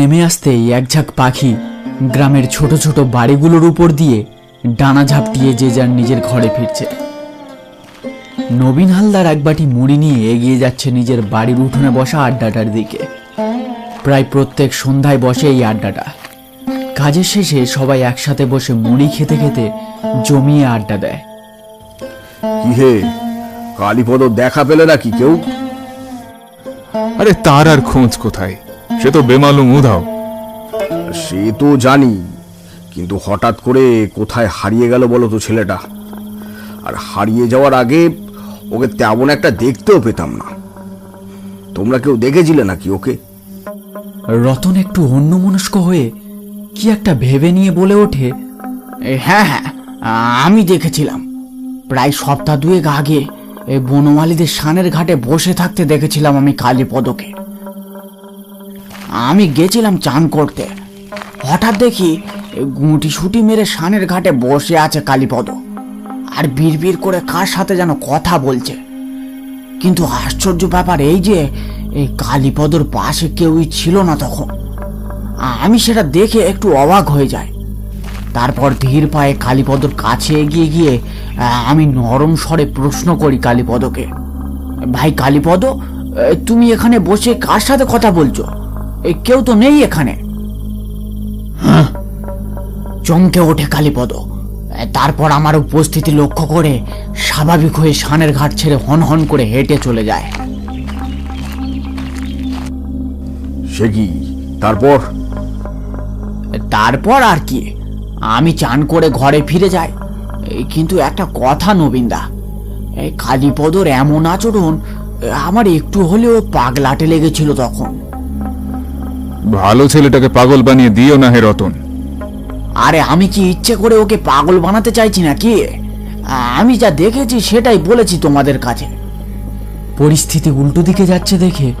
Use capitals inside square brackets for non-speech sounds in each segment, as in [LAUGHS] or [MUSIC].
নেমে আসতেই এক ঝাঁক পাখি গ্রামের ছোট ছোট বাড়িগুলোর উপর দিয়ে ডানা ঝাপটিয়ে যে যার নিজের ঘরে ফিরছে। নবীন হালদার এক বাটি মুড়ি নিয়ে এগিয়ে যাচ্ছে নিজের বাড়ির উঠোনে বসা আড্ডাটার দিকে। প্রায় প্রত্যেক সন্ধ্যায় বসে এই আড্ডাটা। কাজের শেষে সবাই একসাথে বসে মুড়ি খেতে খেতে জমিয়ে আড্ডা দেয়। কি হে কালীপদ দেখা পেলে নাকি কেউ? আরে তার আর খোঁজ কোথায়? সে তো বেমালুম উধাও। সে তো জানি কিন্তু হঠাৎ করে কোথায় হারিয়ে গেল বলো তো ছেলেটা? আর হারিয়ে যাওয়ার আগে ওকে তেমন একটা দেখতেও পেতাম না। তোমরা কেউ দেখেছিলে নাকি ওকে? রতন একটু অন্যমনস্ক হয়ে কি একটা ভেবে নিয়ে বলে ওঠে হ্যাঁ হ্যাঁ আমি দেখেছিলাম। প্রায় সপ্তাহ দুয়েক আগে বনমালীদের সানের ঘাটে বসে থাকতে দেখেছিলাম আমি কালীপদকে। আমি গেছিলাম চান করতে। হঠাৎ দেখি গুঁটি সুটি মেরে সানের ঘাটে বসে আছে কালীপদ। আর বিড়বিড় করে কার সাথে যেন কথা বলছে। কিন্তু আশ্চর্য ব্যাপার এই যে, এই কালীপদর পাশে কেউই ছিল না তখন। আমি সেটা দেখে একটু অবাক হয়ে যাই। তারপর ধীর পায়ে কালীপদর কাছে এগিয়ে গিয়ে, আমি নরম স্বরে প্রশ্ন করি কালীপদকে, ভাই কালীপদ, তুমি এখানে বসে কার সাথে কথা বলছো? এ, কেউ তো নেই এখানে। হ্যাঁ। চমকে ওঠে কালীপদ। তারপর আমার উপস্থিতি লক্ষ্য করে স্বাভাবিক হয়ে সানের ঘাট ছেড়ে হন হন করে হেঁটে চলে যায়। সে কি? তারপর? তারপর আর কি। আমি চান করে ঘরে ফিরে যাই। কিন্তু একটা কথা নবীনদা এই কালীপদর এমন আচরণ আমার একটু হলেও পাগলাটে লেগেছিল তখন। ভালো ছেলেটাকে পাগল বানিয়ে দিও না হে রতন। আরে আমি কি ইচ্ছে করে ওকে পাগল বানাতে চাইছি না কি আমি যা দেখেছি সেটাই বলেছি তোমাদের কাছে। পরিস্থিতি উল্টো দিকে যাচ্ছে দেখে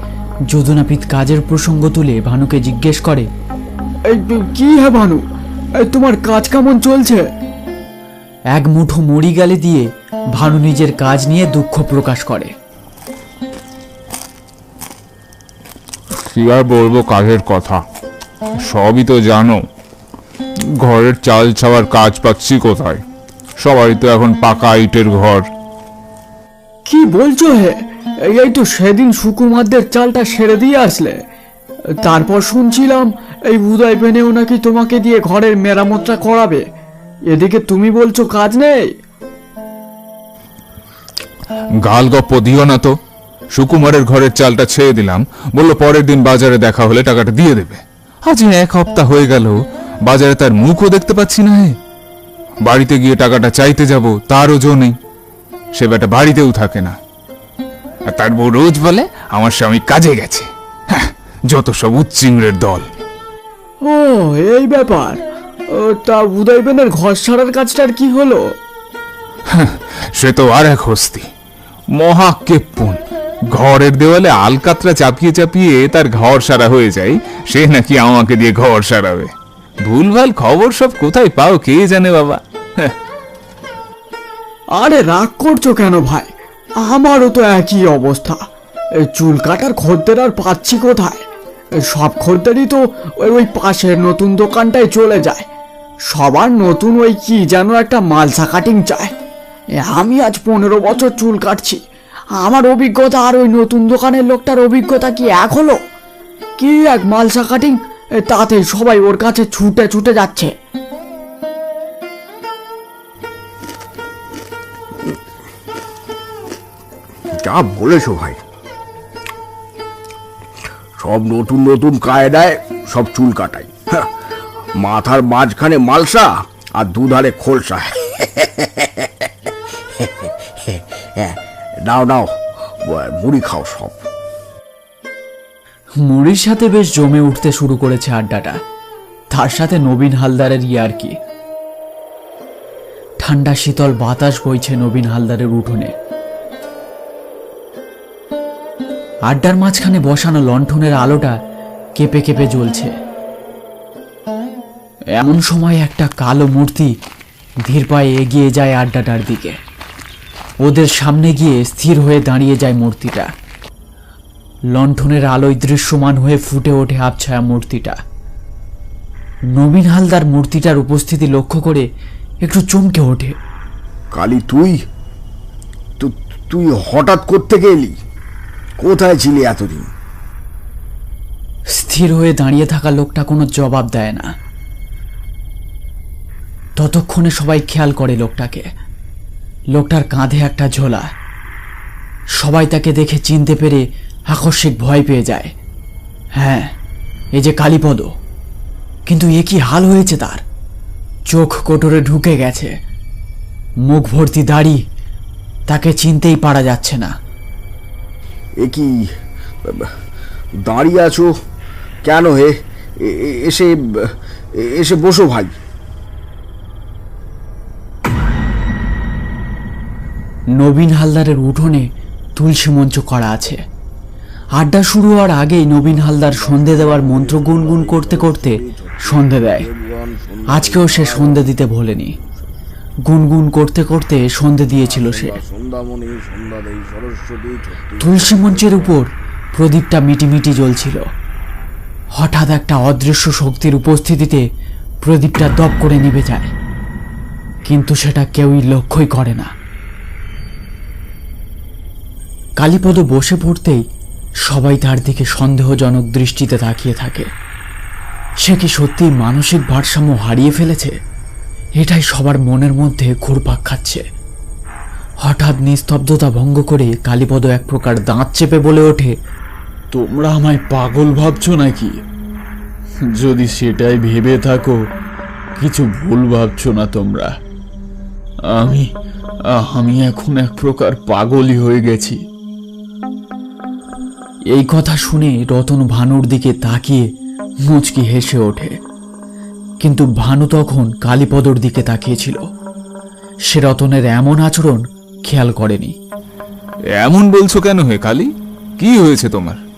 যদুনাপিত কাজের প্রসঙ্গ তুলে ভানুকে জিজ্ঞেস করে কি হ্যাঁ ভানু? এই তোমার কাজ কেমন চলছে? এক মুঠো মুড়ি গালে দিয়ে ভানু নিজের কাজ নিয়ে দুঃখ প্রকাশ করে। কি আর বলব কাজের কথা? সবই তো জানো। ঘরের চাল ছাওয়ার কাজ পাচ্ছি কোথায়? সবাই তো এখন পাকা ইটের ঘর। কি বলছো হে? এই- এই তো সেদিন সুকুমারদের চালটা সেরে দিয়ে আসলে। তারপর শুনছিলাম এই উদয় পেনেও নাকি তোমাকে দিয়ে ঘরের মেরামতটা করাবে। এদিকে তুমি বলছো কাজ নেই? গাল গপ্প দিও না তো। সুকুমারের ঘরের চালটা ছেড়ে দিলাম। বলল পরের দিন বাজারে দেখা হলে টাকাটা দিয়ে দেবে। আজ এক হপ্তাহ হয়ে গেল। বাজারে তার মুখও দেখতে পাচ্ছি না হে। বাড়িতে গিয়ে টাকাটা চাইতে যাব তারও জো নেই। সে বেটা বাড়িতেও থাকে না। আর তার বউ রোজ বলে আমার স্বামী কাজে গেছে। হ্যাঁ, যত সব উচ্চিংড়ের দল। ও এই ব্যাপার। ও, তা উদয় পেনের ঘর সারার কাজটার কি হলো? সে তো আর এক হস্তি। মহা কেপ্পন। ঘরের দেওয়ালে আলকাতরা চাপিয়ে চাপিয়ে তার ঘর সারা হয়ে যায়। সে নাকি আমাকে দিয়ে ঘর সারাবে। ভুলভাল খবর সব কোথায় পাও কে জানে বাবা? আরে রাগ করছ কেন ভাই? আমারও তো একই অবস্থা। চুল কাটার খদ্দের আর পাচ্ছি কোথায়? সব খদ্দেরই তো ওই ওই পাশের নতুন দোকানটায় চলে যায়। সবার নতুন ওই কি যেন একটা মালসা কাটিং চায়। আমি আজ পনেরো বছর চুল কাটছি। আমার অভিজ্ঞতা আর ওই নতুন দোকানের লোকটার অভিজ্ঞতা কি এক হলো? কি এক মালসা কাটিং? তাতে সবাই ওর কাছে ছুটে ছুটে যাচ্ছে। যা বলেছ ভাই। সব নতুন নতুন কায়দায় সব চুল কাটাই। হ্যাঁ, মাথার মাঝখানে মালসা আর দুধারে খোলসা। [LAUGHS] হ্যাঁ, নাও নাও মুড়ি খাও সব। মুড়ির সাথে বেশ জমে উঠতে শুরু করেছে আড্ডাটা। তার সাথে নবীন হালদারের ইয়ার্কি। ঠান্ডা, শীতল বাতাস বইছে নবীন হালদারের উঠোনে। আড্ডার মাঝখানে বসানো লণ্ঠনের আলোটা কেঁপে কেঁপে জ্বলছে। এমন সময় একটা কালো মূর্তি ধীর পায়ে এগিয়ে যায় আড্ডাটার দিকে। ওদের সামনে গিয়ে স্থির হয়ে দাঁড়িয়ে যায় মূর্তিটা। লণ্ঠনের আলোয় দৃশ্যমান হয়ে ফুটে ওঠে আবছায়া মূর্তিটা। নবীন হালদার মূর্তিটার উপস্থিতি লক্ষ্য করে একটু চমকে ওঠে। কালি তুই? তুই হঠাৎ করতে গেলি কোথায় ছিলি এতদিন? স্থির হয়ে দাঁড়িয়ে থাকা লোকটা কোনো জবাব দেয় না। ততক্ষণে সবাই খেয়াল করে লোকটাকে। লোকটার কাঁধে একটা ঝোলা। সবাই তাকে দেখে চিনতে পেরে আকস্মিক ভয় পেয়ে যায়। হ্যাঁ এই যে কালীপদ। কিন্তু এ কি হাল হয়েছে তার? চোখ কোটরে ঢুকে গেছে। মুখ ভর্তি দাড়ি তাকে চিনতেই পারা যাচ্ছে না। এ কি, দাঁড়িয়ে আছো কেন হে? এ- এ- এসে এ- এসে বসো ভাই। নবীন হালদারের উঠোনে তুলসী মঞ্চ করা আছে। আড্ডা শুরু হওয়ার আগেই নবীন হালদার সন্ধে দেওয়ার মন্ত্র গুনগুন করতে করতে সন্ধে দেয়। আজকেও সে সন্ধে দিতে ভোলেনি। গুনগুন করতে করতে সন্ধে দিয়েছিল সে। তুলসী মঞ্চের উপর প্রদীপটা মিটিমিটি জ্বলছিল। হঠাৎ একটা অদৃশ্য শক্তির উপস্থিতিতে প্রদীপটা দপ করে নিভে যায়। কিন্তু সেটা কেউই লক্ষ্যই করে না। কালীপদ বসে পড়তেই সবাই তার দিকে সন্দেহজনক দৃষ্টিতে তাকিয়ে থাকে। সে কি সত্যি মানসিক ভারসাম্য হারিয়ে ফেলেছে? এটাই সবার মনের মধ্যে ঘুরপাক খাচ্ছে। হঠাৎ নিস্তব্ধতা ভঙ্গ করে কালীপদ এক প্রকার দাঁত চেপে বলে ওঠে, তোমরা আমায় পাগল ভাবছ নাকি? যদি সেটাই ভেবে থাকো, কিছু ভুল ভাবছ না তোমরা। আমি আমি এখন এক প্রকার পাগলই হয়ে গেছি। এই কথা শুনে রতন ভানুর দিকে তাকিয়ে মুচকি হেসে ওঠে। কিন্তু ভানু তখন কালীপদর দিকে তাকিয়েছিল। সে রতনের এমন আচরণ খেয়াল করেনি। এমন বলছো কেন হে কালী? কি হয়েছে তোমার?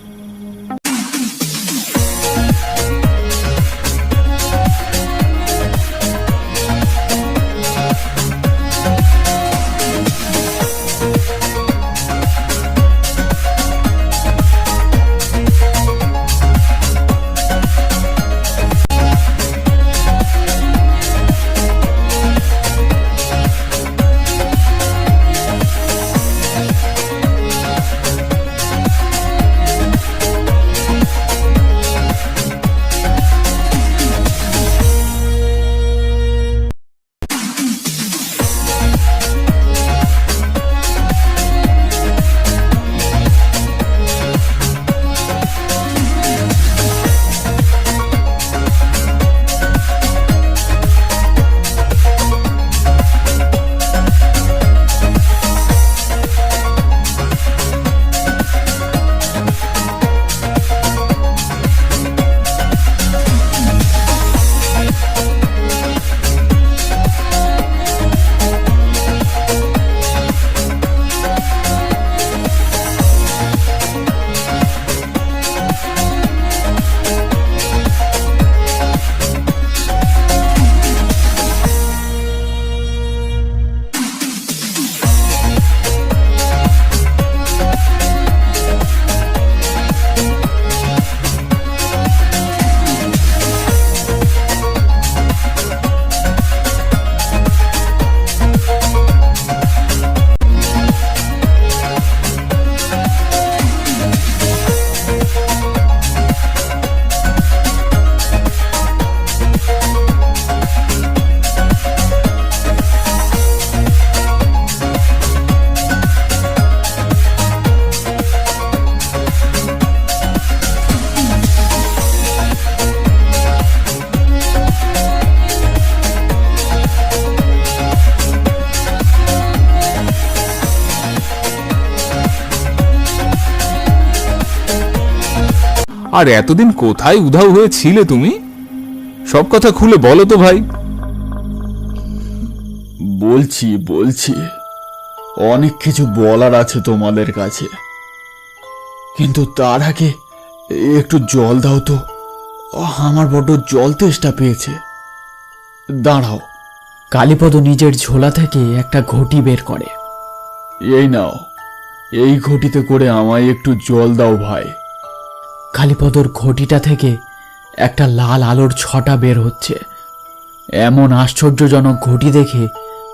আর এতদিন কোথায় উধাও হয়ে ছিলে তুমি? সব কথা খুলে বলো তো ভাই। বলছি বলছি অনেক কিছু বলার আছে তোমাদের কাছে। কিন্তু তার আগে একটু জল দাও তো। আমার বড্ড জল তেষ্টা পেয়েছে। দাঁড়াও। কালীপদ নিজের ঝোলা থেকে একটা ঘটি বের করে। এই নাও। এই ঘটিতে করে আমায় একটু জল দাও ভাই। কালীপদর ঘটিটা থেকে একটা লাল আলোর ছটা বের হচ্ছে। এমন আশ্চর্যজনক ঘটি দেখে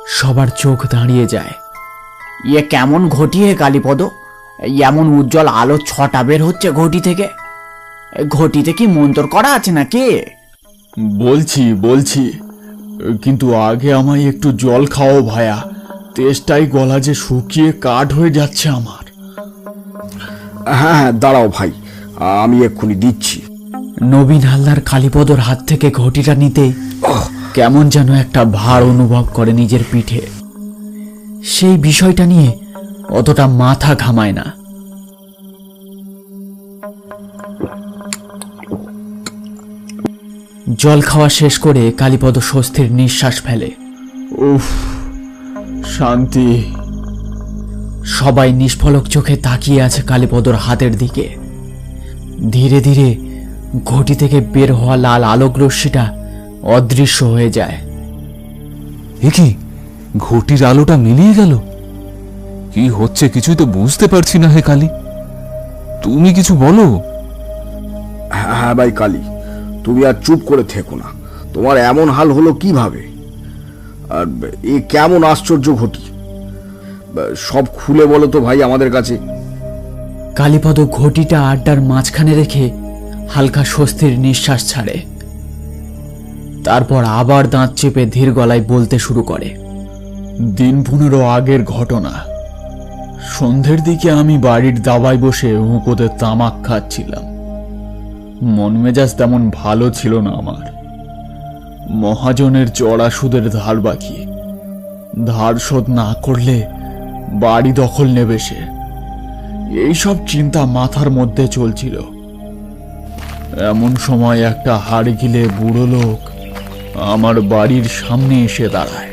সবার চোখ দাঁড়িয়ে যায়। ইয়ে কেমন ঘটি হে কালীপদ? এমন উজ্জ্বল আলো ছটা বের হচ্ছে ঘটি থেকে? ঘটিতে কি মন্তর করা আছে নাকি? বলছি বলছি। কিন্তু আগে আমায় একটু জল খাও ভায়া। তেষ্টাই গলা যে শুকিয়ে কাঠ হয়ে যাচ্ছে আমার। হ্যাঁ হ্যাঁ দাঁড়াও ভাই। আমি এক্ষুনি দিচ্ছি। নবীন হালদার কালীপদর হাত থেকে ঘটিটা নিতে কেমন যেন একটা ভার অনুভব করে নিজের পিঠে। সেই বিষয়টা নিয়ে অতটা মাথা ঘামায় না। জল খাওয়া শেষ করে কালীপদ স্বস্তির নিঃশ্বাস ফেলে। উফ শান্তি। সবাই নিষ্ফলক চোখে তাকিয়ে আছে কালীপদর হাতের দিকে। ধীরে ধীরে ঘটি থেকে বের হওয়া লাল আলোক রশ্মিটা অদৃশ্য হয়ে যায়। এ কি? ঘটির আলোটা মিলিয়ে গেল? কি হচ্ছে কিছুই তো বুঝতে পারছি না হে কালী। তুমি কিছু বলো। হ্যাঁ হ্যাঁ ভাই কালী তুমি আর চুপ করে থেকো না। তোমার এমন হাল হলো কীভাবে? আর এ কেমন আশ্চর্য ঘটি? সব খুলে বলো তো ভাই আমাদের কাছে। কালীপদ ঘটিটা আড্ডার মাঝখানে রেখে হালকা স্বস্তির নিঃশ্বাস ছাড়ে। তারপর আবার দাঁত চেপে ধীর গলায় বলতে শুরু করে, দিন পনেরো আগের ঘটনা। সন্ধ্যের দিকে আমি বাড়ির দাবায় বসে হুঁকোতে তামাক খাচ্ছিলাম। মন মেজাজ তেমন ভালো ছিল না আমার। মহাজনের চড়া সুদের ধার বাকি। ধার শোধ না করলে বাড়ি দখল নেবে সে। এইসব চিন্তা মাথার মধ্যে চলছিল। এমন সময় একটা হাড় গিলে বুড়ো লোক আমার বাড়ির সামনে এসে দাঁড়ায়।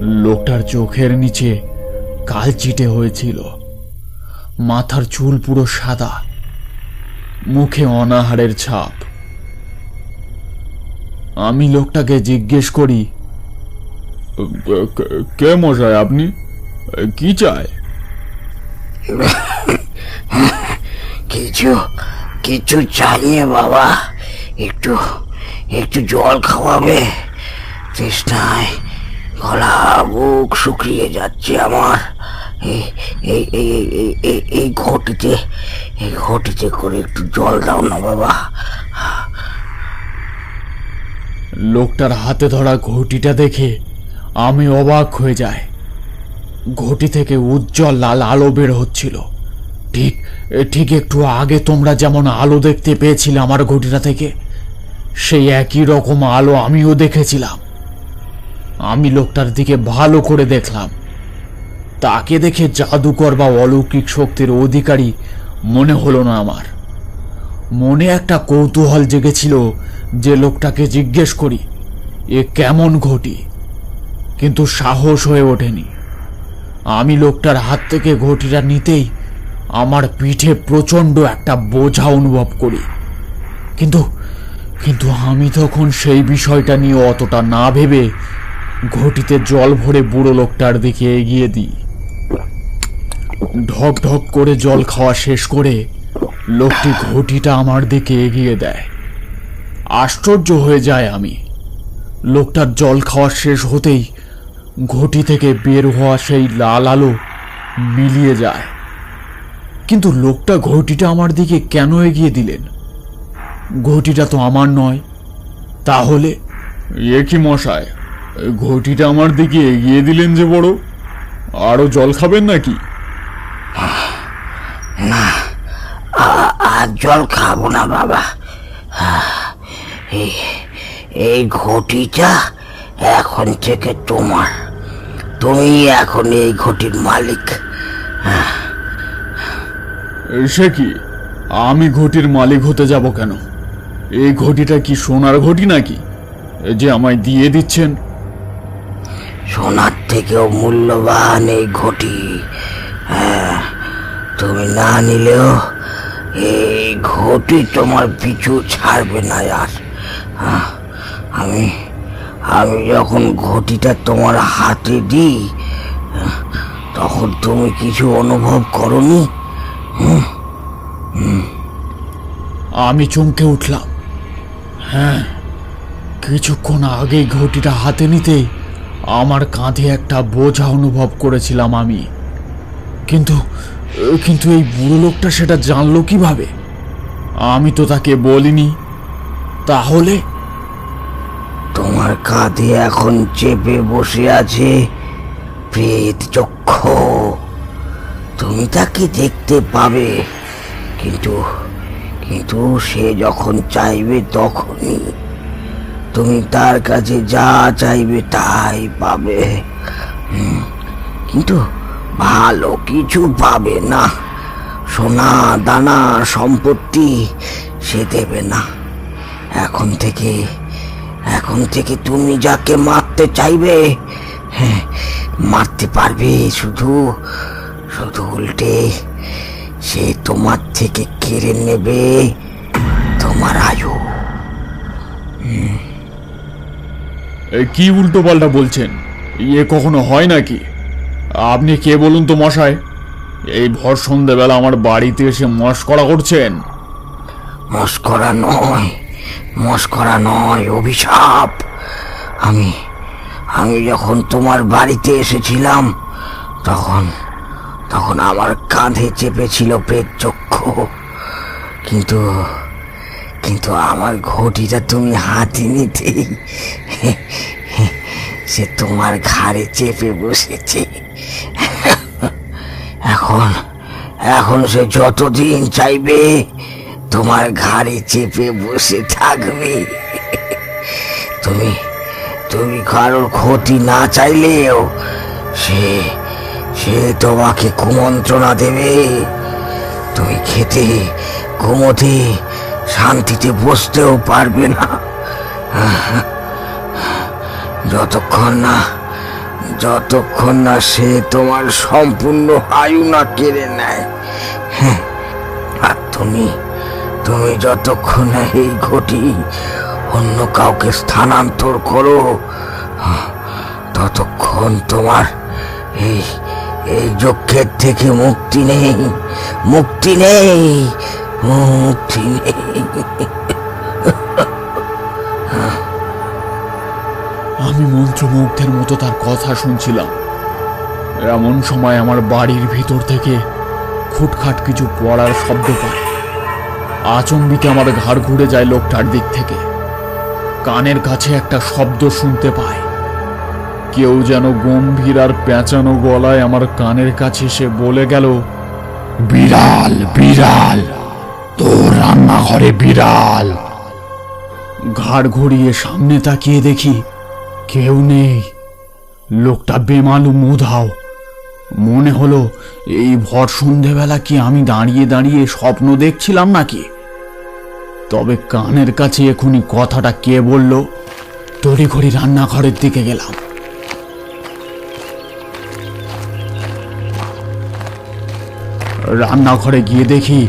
লোকটার চোখের নিচে কালচিটে হয়েছিল। মাথার চুল পুরো সাদা, মুখে অনাহারের ছাপ। আমি লোকটাকে জিজ্ঞেস করি কে মশাই আপনি? কি চায় কিছু কিছু চাইয়ে বাবা একটু একটু জল খাওয়াবে। তৃষ্ণায় গলা বুক শুকিয়ে যাচ্ছে আমার। এই এই এই ঘটিতে এই ঘটিতে করে একটু জল দাও না বাবা। লোকটার হাতে ধরা ঘটিটা দেখে আমি অবাক হয়ে যাই। ঘটি থেকে উজ্জ্বল লাল আলো বের হচ্ছিল। ঠিক ঠিক একটু আগে তোমরা যেমন আলো দেখতে পেয়েছিলে আমার ঘটিটা থেকে, সেই একই রকম আলো আমিও দেখেছিলাম। আমি লোকটার দিকে ভালো করে দেখলাম। তাকে দেখে জাদুকর বা অলৌকিক শক্তির অধিকারী মনে হলো না আমার। মনে একটা কৌতূহল জেগেছিল যে লোকটাকে জিজ্ঞেস করি, এ কেমন ঘটি? কিন্তু সাহস হয়ে ওঠেনি। আমি লোকটার হাত থেকে ঘটিটা নিতেই আমার পিঠে প্রচণ্ড একটা বোঝা অনুভব করি। কিন্তু কিন্তু আমি তখন সেই বিষয়টা নিয়ে অতটা না ভেবে ঘটিতে জল ভরে বুড়ো লোকটার দিকে এগিয়ে দিই। ঢক ঢক করে জল খাওয়া শেষ করে লোকটি ঘটিটা আমার দিকে এগিয়ে দেয়। আশ্চর্য হয়ে যায় আমি। লোকটার জল খাওয়া শেষ হতেই ঘটি থেকে বের হওয়া সেই লাল আলো মিলিয়ে যায়। কিন্তু লোকটা ঘটিটা আমার দিকে কেন এগিয়ে দিলেন? ঘটিটা তো আমার নয়। তাহলে? এ কি মশায়? ঘটিটা আমার দিকে এগিয়ে দিলেন যে বড়? আরও জল খাবেন নাকি? না আর জল খাব না বাবা। এই এই ঘটিটা এখন থেকে তোমার। তুমি এখন এই ঘটির মালিক। সে কি? আমি ঘটির মালিক হতে যাব কেন? এই ঘটিটা কি সোনার ঘটি নাকি? যে আমায় দিয়ে দিচ্ছেন। সোনার থেকেও মূল্যবান এই ঘটি। হ্যাঁ, তুমি না নিলেও এই ঘটি তোমার পিছু ছাড়বে না আর হ্যাঁ, আমি আমি যখন ঘটিটা তোমার হাতে দিই, তখন তুমি কিছু অনুভব করনি? আমি চমকে উঠলাম। হ্যাঁ কিছুক্ষণ আগে ঘটিটা হাতে নিতে আমার কাঁধে একটা বোঝা অনুভব করেছিলাম আমি। কিন্তু কিন্তু এই বুড়ো লোকটা সেটা জানলো কীভাবে? আমি তো তাকে বলিনি। তাহলে কাঁধে এখন চেপে বসে আছে, প্রেত চক্ষ। তুমি তাকে দেখতে পাবে, কিন্তু কিন্তু সে যখন চাইবে তখনই। তুমি তার কাছে যা চাইবে তাই পাবে। কিন্তু ভালো কিছু পাবে না। সোনা, দানা, সম্পত্তি সে দেবে না। এখন থেকে এখন থেকে তুমি যাকে মারতে চাইবে হ্যাঁ, মারতে পারবে শুধু শুধু উল্টে। সে তোমার থেকে কেড়ে নেবে তোমার আয়ু। কি উল্টো পাল্টা বলছেন? ইয়ে কখনো হয় নাকি? আপনি কে বলুন তো মশাই? এই ভর সন্ধ্যেবেলা আমার বাড়িতে এসে মস্করা করছেন। মস্করা নয় মস্করা নয়, অভিশাপ। আমি আমি যখন তোমার বাড়িতে এসেছিলাম, তখন তখন আমার কাঁধে চেপেছিল প্রেত চক্ষু। কিন্তু কিন্তু আমার ঘটিটা তুমি হাতে নিতেই, সে তোমার ঘাড়ে চেপে বসেছে। এখন এখন সে যতদিন চাইবে তোমার ঘাড়ে চেপে বসে থাকবে। তুমি তুমি কারোর ক্ষতি না চাইলেও সে সে তোমাকে কুমন্ত্রণা দেবে। তুমি খেতে ঘুমোতে শান্তিতে বসতেও পারবে না। যতক্ষণ না যতক্ষণ না সে তোমার সম্পূর্ণ আয়ু না কেড়ে নেয়। হ্যাঁ আর তুমি তুমি যতক্ষণ এই ঘটি অন্য কাউকে স্থানান্তর করো, ততক্ষণ তোমার এই এই যজ্ঞের থেকে মুক্তি নেই মুক্তি নেই মুক্তি নেই। আমি মন্ত্রমুগ্ধের মতো তার কথা শুনছিলাম। এমন সময় আমার বাড়ির ভিতর থেকে খুটখাট কিছু পড়ার শব্দ পাই আচম্বিতে আমার ঘাড় ঘুরে যায় লোকটার দিক থেকে। কানের কাছে একটা শব্দ শুনতে পায়। কেউ যেন গম্ভীর আর পেঁচানো গলায় আমার কানের কাছে সে বলে গেল, বিড়াল বিড়াল, তোর রান্নাঘরে বিড়াল। ঘাড় ঘুরিয়ে সামনে তাকিয়ে দেখি, কেউ নেই। লোকটা বেমালু মুধাও মনে হলো এই ভর সন্ধেবেলা কি আমি দাঁড়িয়ে দাঁড়িয়ে স্বপ্ন দেখছিলাম নাকি? তবে কানের কাছে এখনই কথাটা কে বলল, তড়িঘড়ি রান্নাঘরের দিকে গেলাম। রান্নাঘরে গিয়ে দেখি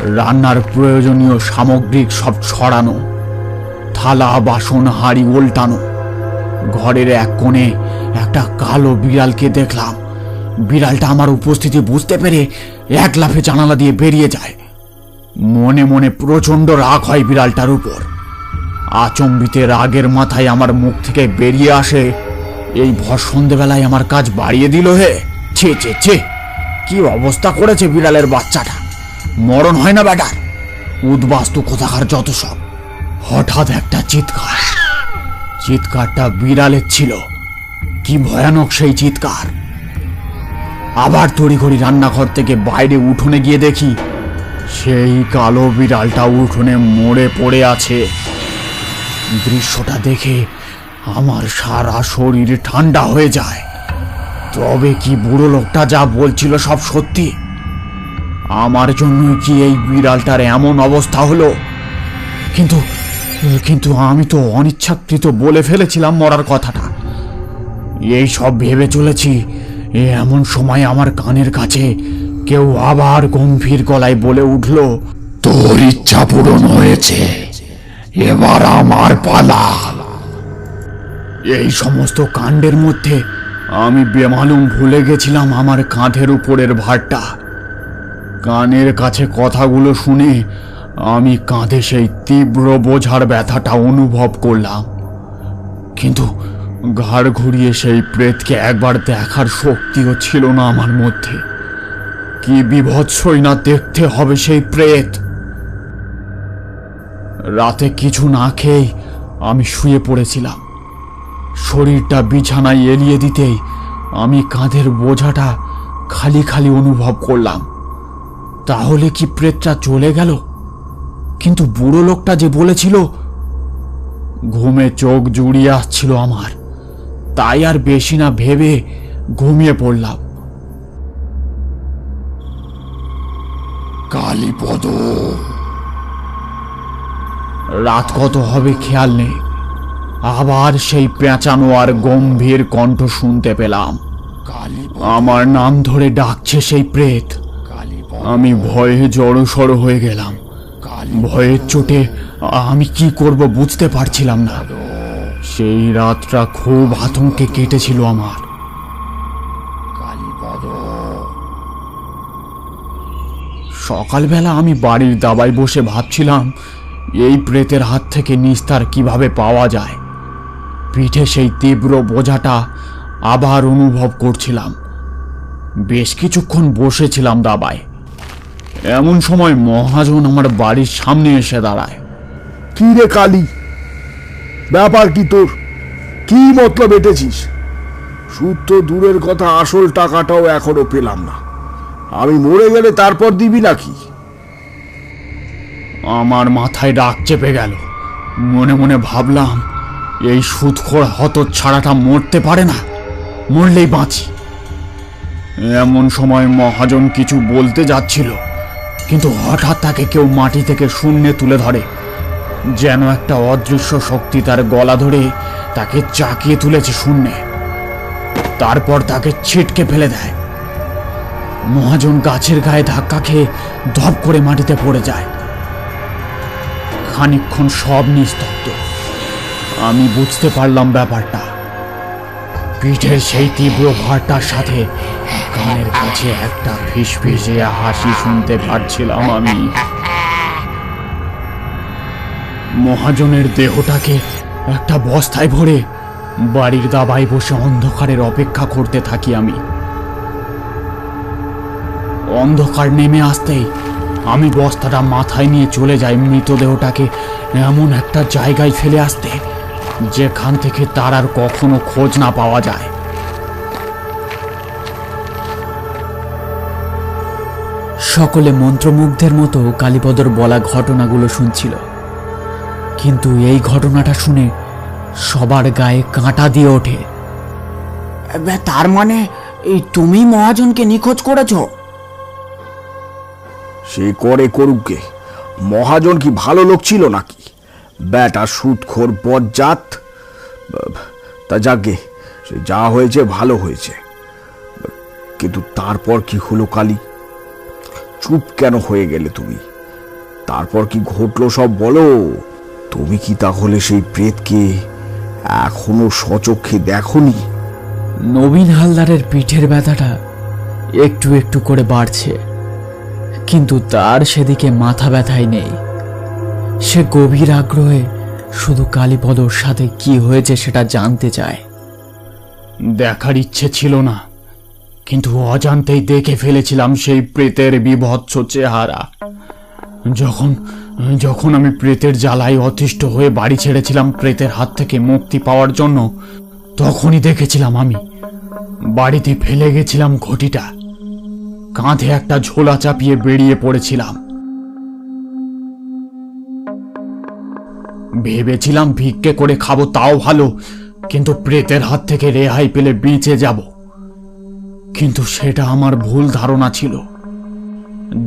রান্নার প্রয়োজনীয় সামগ্রিক সব ছড়ানো, থালা, বাসন, হাঁড়ি উল্টানো ঘরের এক কোণে একটা কালো বিড়ালকে দেখলাম। বিড়ালটা আমার উপস্থিতি বুঝতে পেরে এক লাফে জানালা দিয়ে বেরিয়ে যায়। মনে মনে প্রচণ্ড রাগ হয় বিড়ালটার উপর। আচম্বিতে রাগের মাথায় আমার মুখ থেকে বেরিয়ে আসে, এই ভর সন্ধেবেলায় আমার কাজ বাড়িয়ে দিল হে। ছে ছে ছে, কি অবস্থা করেছে বিড়ালের বাচ্চাটা? মরণ হয় না ব্যাটার উদ্বাস্তু কোথাকার যত সব। হঠাৎ একটা চিৎকার। চিৎকারটা বিড়ালের ছিল। কি ভয়ানক সেই চিৎকার। আবার তড়িঘড়ি রান্নাঘর থেকে বাইরে উঠোনে গিয়ে দেখি, সেই কালো বিড়ালটা উঠোনে মরে পড়ে আছে। দৃশ্যটা দেখে আমার সারা শরীর ঠান্ডা হয়ে যায়। তবে কি বুড়ো লোকটা যা বলছিল সব সত্যি? আমার জন্য কি এই বিড়ালটার এমন অবস্থা হলো? কিন্তু কিন্তু আমি তো অনিচ্ছাকৃত বলে ফেলেছিলাম মরার কথাটা। এই সব ভেবে চলেছি এমন সময় আমার কানের কাছে কেউ আবার গম্ভীর গলায় বলে উঠল, তোর ইচ্ছা পূরণ হয়েছে। এবার আমার পালা। এই সমস্ত কাণ্ডের মধ্যে আমি বেমালুম ভুলে গেছিলাম আমার কাঁধের উপরের ভারটা। কানের কাছে কথাগুলো শুনে আমি কাঁধে সেই তীব্র বোঝার ব্যথাটা অনুভব করলাম। কিন্তু ঘাড় ঘুরিয়ে সেই প্রেতকে একবার দেখার শক্তিও ছিল না আমার মধ্যে। কি বিভৎসই না দেখতে হবে সেই প্রেত। রাতে কিছু না খেয়েই আমি শুয়ে পড়েছিলাম। শরীরটা বিছানায় এলিয়ে দিতেই আমি কাঁধের বোঝাটা খালি খালি অনুভব করলাম। তাহলে কি প্রেতটা চলে গেল? কিন্তু বুড়ো লোকটা যে বলেছিল, ঘুমে চোখ জুড়িয়ে আসছিল আমার। তাই আর বেশি না ভেবে ঘুমিয়ে পড়লাম। কালীপদ রাত কত হবে খেয়াল নেই। আবার সেই পেঁচানো আর গম্ভীর কণ্ঠ শুনতে পেলাম। আমার নাম ধরে ডাকছে সেই প্রেত। আমি ভয়ে জড়সড় হয়ে গেলাম। ভয়ের চোটে আমি কি করব বুঝতে পারছিলাম না। সেই রাতটা খুব আতঙ্কে কেটেছিল আমার। সকালবেলা আমি বাড়ির দাবায় বসে ভাবছিলাম, এই প্রেতের হাত থেকে নিস্তার কীভাবে পাওয়া যায়। পিঠে সেই তীব্র বোঝাটা আবার অনুভব করছিলাম। বেশ কিছুক্ষণ বসেছিলাম দাবায়। এমন সময় মহাজন আমার বাড়ির সামনে এসে দাঁড়ায়। কি রে কালী? ব্যাপার কি তোর? কি মতলব এটেছিস? সুদ তো দূরের কথা, আসল টাকাটাও এখনও পেলাম না। আমি মরে গেলে তারপর দিবি নাকি? আমার মাথায় ডাক চেপে গেল। মনে মনে ভাবলাম, এই সুদখোর হত ছাড়াটা মরতে পারে না। মরলেই বাঁচি। এমন সময় মহাজন কিছু বলতে যাচ্ছিল, কিন্তু হঠাৎ তাকে কেউ মাটি থেকে শূন্যে তুলে ধরে। যেন একটা অদৃশ্য শক্তি তার গলা ধরে তাকে চাকিয়ে তুলেছে শূন্যে। তারপর তাকে ছিটকে ফেলে দেয়। মহাজন গাছের গায়ে ধাক্কা খেয়ে ধপ করে মাটিতে পড়ে যায়। খানিকক্ষণ সব নিস্তব্ধ। আমি বুঝতে পারলাম ব্যাপারটা। পিঠের সেই তীব্র ভারটার সাথে কানের কাছে একটা ফিস ফিসে হাসি শুনতে পারছিলাম আমি। মহাজনের দেহটাকে একটা বস্তায় ভরে বাড়ির দাবায় বসে অন্ধকারের অপেক্ষা করতে থাকি আমি। অন্ধকার নেমে আসতেই আমি বস্তাটা মাথায় নিয়ে চলে যাই মৃতদেহটাকে এমন একটা জায়গায় ফেলে আসতে, যেখান থেকে তার আর কখনো খোঁজ না পাওয়া যায়। সকলে মন্ত্রমুগ্ধের মতো কালীপদর বলা ঘটনাগুলো শুনছিল। কিন্তু এই ঘটনাটা শুনে সবার গায়ে কাঁটা দিয়ে ওঠে। তার মানে এই তুমি মহাজনকে নিখোঁজ করেছ? সে করে করুকে মহাজন কি ভালো লোক ছিল নাকি? ব্যাটা সুদখোর বজ্জাত। তা যাকে সে যা হয়েছে ভালো হয়েছে। কিন্তু তারপর কি হলো কালি? চুপ কেন হয়ে গেলে তুমি? তারপর কি ঘটলো সব বলো? তুমি কি তাহলে সেই প্রেতকে এখনও সচক্ষে দেখনি? নবীন হালদারের পিঠের ব্যথাটা একটু একটু করে বাড়ছে কিন্তু তার সেদিকে মাথা ব্যথাই নেই। সে গভীর আগ্রহে শুধু কালীপদর সাথে কি হয়েছে সেটা জানতে চায়। দেখার ইচ্ছে ছিল না কিন্তু অজান্তেই দেখে ফেলেছিলাম সেই প্রেতের বিভৎস চেহারা। যখন যখন আমি প্রেতের জ্বালায় অতিষ্ঠ হয়ে বাড়ি ছেড়েছিলাম প্রেতের হাত থেকে মুক্তি পাওয়ার জন্য, তখনই দেখেছিলাম আমি। বাড়িতে ফেলে গেছিলাম ঘটিটা। কাঁধে একটা ঝোলা চাপিয়ে বেরিয়ে পড়েছিলাম। ভেবেছিলাম ভিক্ষে করে খাব, তাও ভালো, কিন্তু প্রেতের হাত থেকে রেহাই পেলে বেঁচে যাব। কিন্তু সেটা আমার ভুল ধারণা ছিল।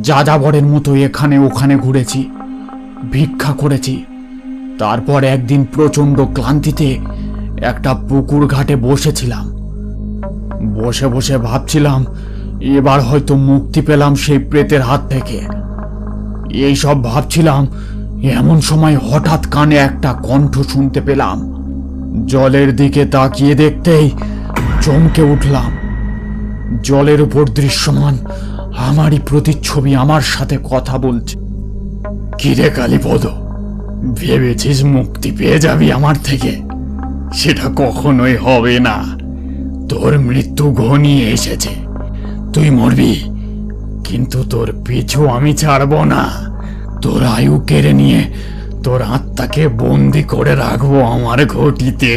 যাযাবরের মতো এখানে ওখানে ঘুরেছি। ভিক্ষা করেছি। তারপর একদিন প্রচণ্ড ক্লান্তিতে একটা পুকুর ঘাটে বসেছিলাম। বসে বসে ভাবছিলাম, এবার হয়তো মুক্তি পেলাম সেই প্রেতের হাত থেকে। এই সব ভাবছিলাম, এমন সময় হঠাৎ কানে একটা কণ্ঠ শুনতে পেলাম। জলের দিকে তাকিয়ে দেখতেই চমকে উঠলাম। জলের উপর দৃশ্যমান, আমারই প্রতিচ্ছবি আমার সাথে কথা বলছে। কিরে কালীপদ, ভেবেছিস মুক্তি পেয়ে যাবি আমার থেকে? সেটা কখনোই হবে না। তোর মৃত্যু ঘনিয়ে এসেছে। তুই মরবি, কিন্তু তোর পিছু আমি ছাড়বো না। তোর আয়ু কেড়ে নিয়ে তোর আত্মাকে বন্দি করে রাখব আমার ঘটিতে।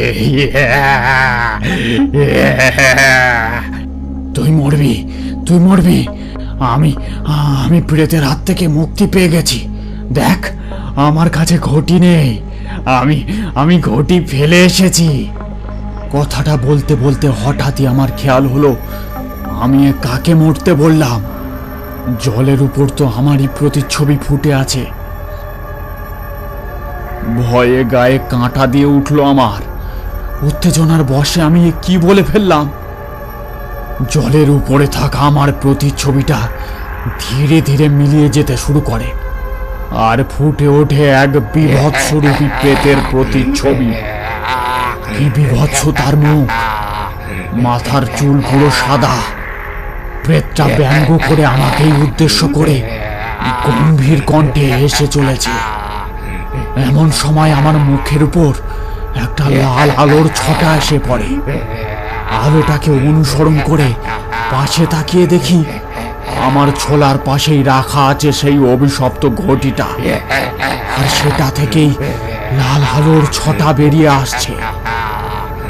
তুই মরবি তুই মরবি। আমি আমি প্রেতের হাত থেকে মুক্তি পেয়ে গেছি। দেখ, আমার কাছে ঘটি নেই। আমি আমি ঘটি ফেলে এসেছি। কথাটা বলতে বলতে হঠাৎই আমার খেয়াল হলো, আমি কাকে মরতে বললাম? জলের উপর তো আমারই প্রতিচ্ছবি ফুটে আছে। ভয়ে গায়ে কাঁটা দিয়ে উঠল আমার। উত্তেজনার বশে আমি কি বলে ফেললাম? জলের উপরে থাকা আমার প্রতিচ্ছবিটা ধীরে ধীরে মিলিয়ে যেতে শুরু করে। আর ফুটে ওঠে এক বিভৎসরূপী প্রেতের প্রতিচ্ছবি। কি বিভৎস তার মুখ? মাথার চুল পুরো সাদা। প্রেতটা ব্যঙ্গ করে আমাকেই উদ্দেশ্য করে গম্ভীর কণ্ঠে এসে চলেছে। এমন সময় আমার মুখের উপর একটা লাল আলোর ছটা এসে পড়ে। আলোটাকে অনুসরণ করে পাশে তাকিয়ে দেখি আমার ছোলার পাশেই রাখা আছে সেই অভিশপ্ত ঘটিটা। আর সেটা থেকেই লাল আলোর ছটা বেরিয়ে আসছে।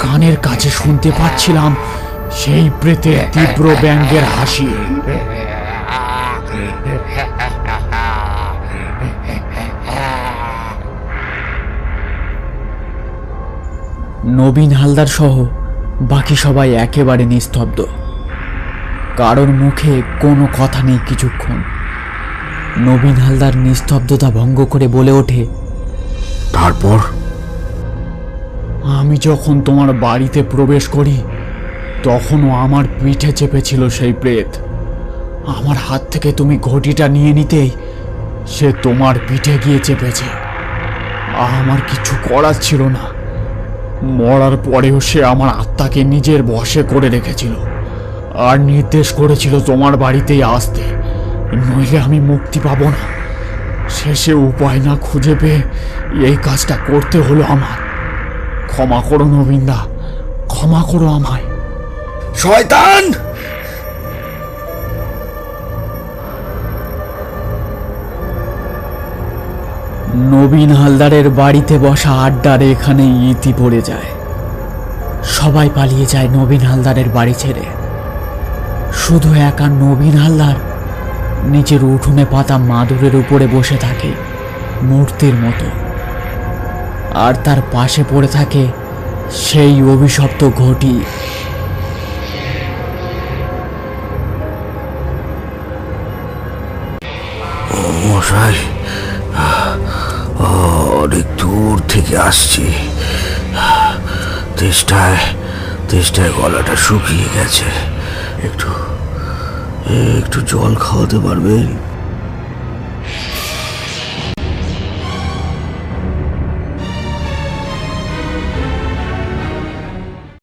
কানের কাছে শুনতে পাচ্ছিলাম সেই প্রেতের তীব্র ব্যঙ্গের হাসি। নবীন হালদার সহ বাকি সবাই একেবারে নিস্তব্ধ। কারোর মুখে কোনো কথা নেই কিছুক্ষণ। নবীন হালদার নিস্তব্ধতা ভঙ্গ করে বলে ওঠে তারপর? আমি যখন তোমার বাড়িতে প্রবেশ করি তখনও আমার পিঠে চেপেছিল সেই প্রেত। আমার হাত থেকে তুমি ঘটিটা নিয়ে নিতেই সে তোমার পিঠে গিয়ে চেপেছে। আমার কিছু করার ছিল না। মরার পরেও সে আমার আত্মাকে নিজের বশে করে রেখেছিল। আর নির্দেশ করেছিল তোমার বাড়িতেই আসতে। নইলে আমি মুক্তি পাবো না। শেষে উপায় না খুঁজে পেয়ে এই কাজটা করতে হলো আমার। ক্ষমা করো নবীনদা ক্ষমা করো আমায়। শয়তান! নবীন হালদারের বাড়িতে বসা আড্ডার এখানে ইতি পড়ে যায়। সবাই পালিয়ে যায় নবীন হালদারের বাড়ি ছেড়ে। শুধু একা নবীন হালদার নিচের উঠোনে পাতা মাদুরের উপরে বসে থাকে, মূর্তির মতো। আর তার পাশে পড়ে থাকে সেই অভিশপ্ত ঘটি। মশাই, অনেক দূর থেকে আসছি। তেষ্টায় তেষ্টায় গলাটা শুকিয়ে গেছে। একটু একটু জল খাওয়াতে পারবেন?